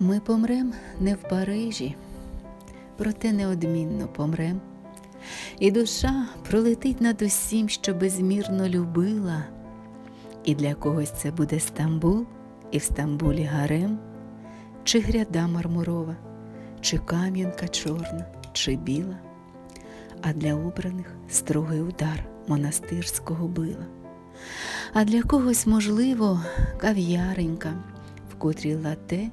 Ми помрем не в Парижі, проте неодмінно помрем. І душа пролетить над усім, що безмірно любила. І для когось це буде Стамбул, і в Стамбулі гарем, чи гряда мармурова, чи кам'янка чорна, чи біла, а для обраних строгий удар монастирського била. А для когось, можливо, кав'яренька, в котрій лате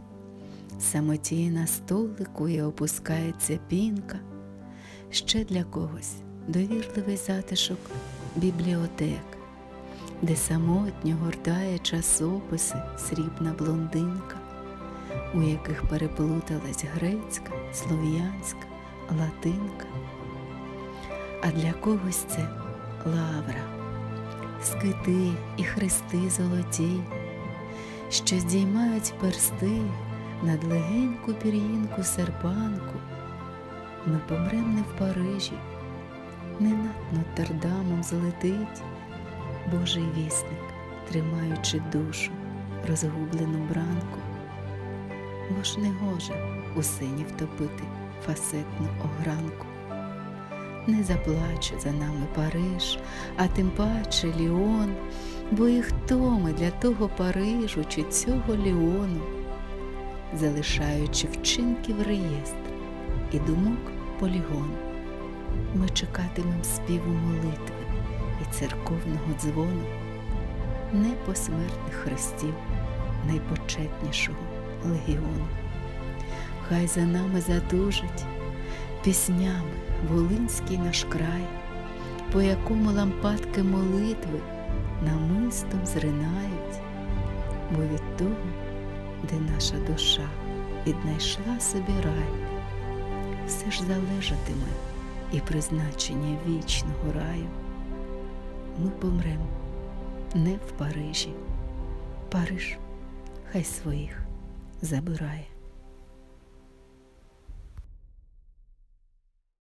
самотіє на столику і опускається пінка. Ще для когось довірливий затишок бібліотек, де самотньо гортає часописи срібна блондинка, у яких переплуталась грецька, слов'янська, латинка. А для когось це лавра, скити і хрести золоті, що здіймають персти над легеньку пір'їнку серпанку. Ми помрем не в Парижі, не над Нотр-Дамом злетить Божий вісник, тримаючи душу розгублену бранку. Бо ж не гоже у сині втопити фасетну огранку. Не заплаче за нами Париж, а тим паче Ліон, бо і хто ми для того Парижу чи цього Ліону, залишаючи вчинки в реєстр і думок полігон, ми чекатимем співу молитви і церковного дзвону, непосмертних хрестів найпочетнішого легіону. Хай за нами задужить піснями Волинський наш край, по якому лампадки молитви намистом зринають, бо від того, де наша душа віднайшла собі рай, все ж залежатиме і призначення вічного раю. Ми помрем не в Парижі. Париж хай своїх забирає.